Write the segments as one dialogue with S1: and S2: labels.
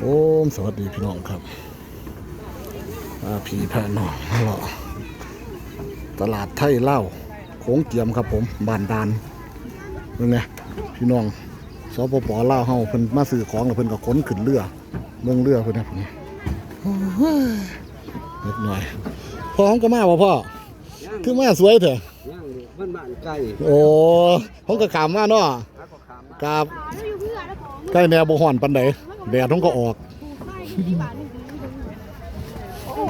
S1: โอ้มสวัสดีพี่น้องครับอาผีแผ่น้องมาเลาะตลาดไทยเล่าวโค้งเกียมครับผมบ้านดานนี่ไงพี่น้องสปปลาวเฮาเพิ่นมาซื้อของแล้วเพิ่นก็ขนขึ้นเรือเมืองเรือเพิ่นนะผมโอ้ยเล็กหน่อยพ่อของก็มาบ่พ่อคือมาสวยเถอะ
S2: ย่างดูบ้านบ้านไก่
S1: โอ้ผมก็ขามมาเนาะ
S2: แล้วก็ขามมา
S1: กับใกล้แนวบ่ฮ้อนปานใด แดดมันก็ออก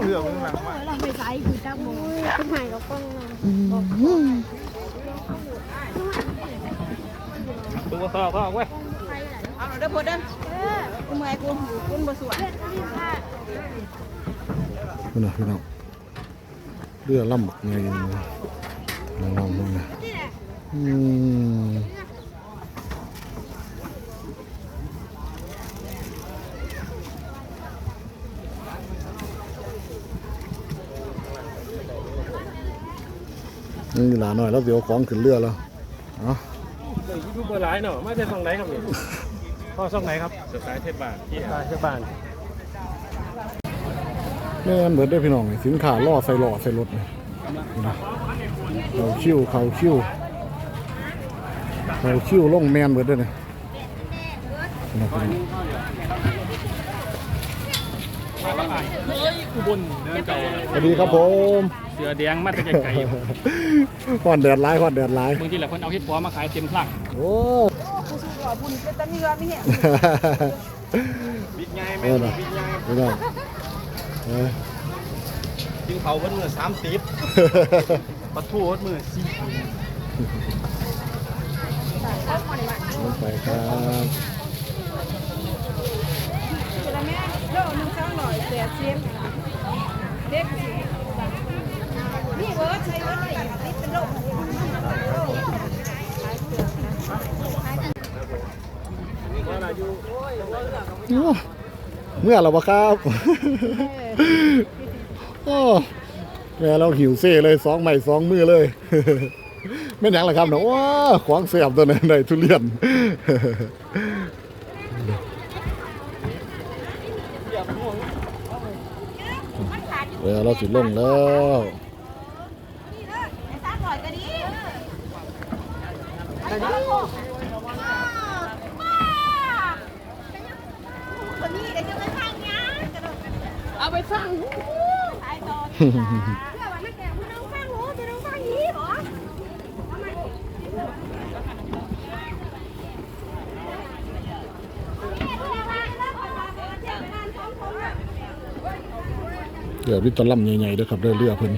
S3: เรือมันหลังมา
S4: เราไปใส่คือจับมือเป็นหายกับกล้อง
S3: ตัวต่อก็เว้ย
S5: เอาหน่อยเด้อพดเด้อกูเมื่อยกูกูบ่สวย
S1: พี่น้องพี่น้องเรือล่ำบักไงลองลองดูนะอืม นี่หลานหน่อยแล้วเดี๋ยวของขึ้นเรือแล้วเนาะ
S3: ยูทูบเบอร์ไลน์เนาะไม่ได้ส่งไหนครับนี่พ่อส่งไหนครับสไตล์เทศบาลที่เทศบาล
S1: แม่นเบิดได้อพี่น้องนี่สินค้าล่อใส่ล่อใส่รถนี่นะเขาคิ้วเขาคิ้วเขาคิ้วลงแมนเบิดได้อนี่นะพี่น้อง
S3: เฮ้ย อุบลเดินเก่า
S1: สวัสดีครับผม
S3: เสือแดงมาแต่ไกล
S1: ฮอนแดดร้ายฮอนแดดร้าย
S3: ๆบางทีแหละเพิ่นเอาเฮ็ดปัวมาขายเต็มพลัง
S1: โอ้
S5: กูสู้ว่าบุญเป็นตะเนื้อมีแฮะ
S2: บิดไง
S1: เออนะพี่น้องเออ
S2: กินเขาวันมือสามสิบปลาทูวันมือสี่
S1: ลงไปครับ
S5: จะได้แม่โลนึงสองร้อยแปดสิบเด็กสินี่เบิร์ดใช้เบิร์ดอะไรติดเป็นโรค
S1: โอ้ เมื่อเราบครับโอ้แม่เราหิวเซ่เลยสองใหม่สองมือเลยไม่นหยังหรอครับเนาะว้าขวางเสียบตัวนั้นได้ทุเรียนเดี๋ยวเราสิลงแล้ว
S5: ไอ้สามร้อยก็ดีคนนี้เดี๋ยวจะไปทางเนี้ยเอา ไปฟังสายต่อเพื่อว่านักแก่คุณน้องฟังหูจะน้องฟังยีเหรอ
S1: เดี๋ยววิตอล่ำใหญ่ๆเด้อครับเรือเรือเพิ่น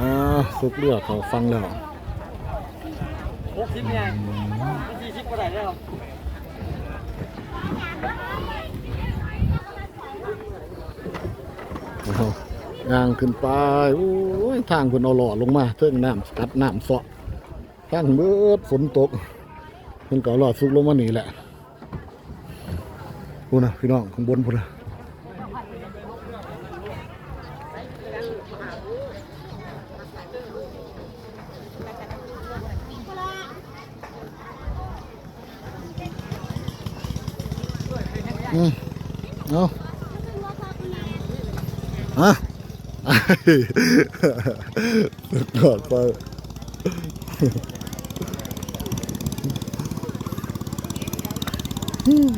S1: อ่าสุกเรือเขาฟังแล้ว
S2: หกสิบไงสี่สิบก็ได้แล้ว
S1: โอ้โห ย่างขึ้นไปโอ้ยทางเพิ่นเอาหล่อลงมาเทิงน้ำกัดน้ำเสาะทางเบิดฝนตกเพิ่นก็เอหล่อสุกลงมานี่แหละพูนะพี่น้องข้างบนพูดนะอืมเอาฮะ สุดยอดไปอืม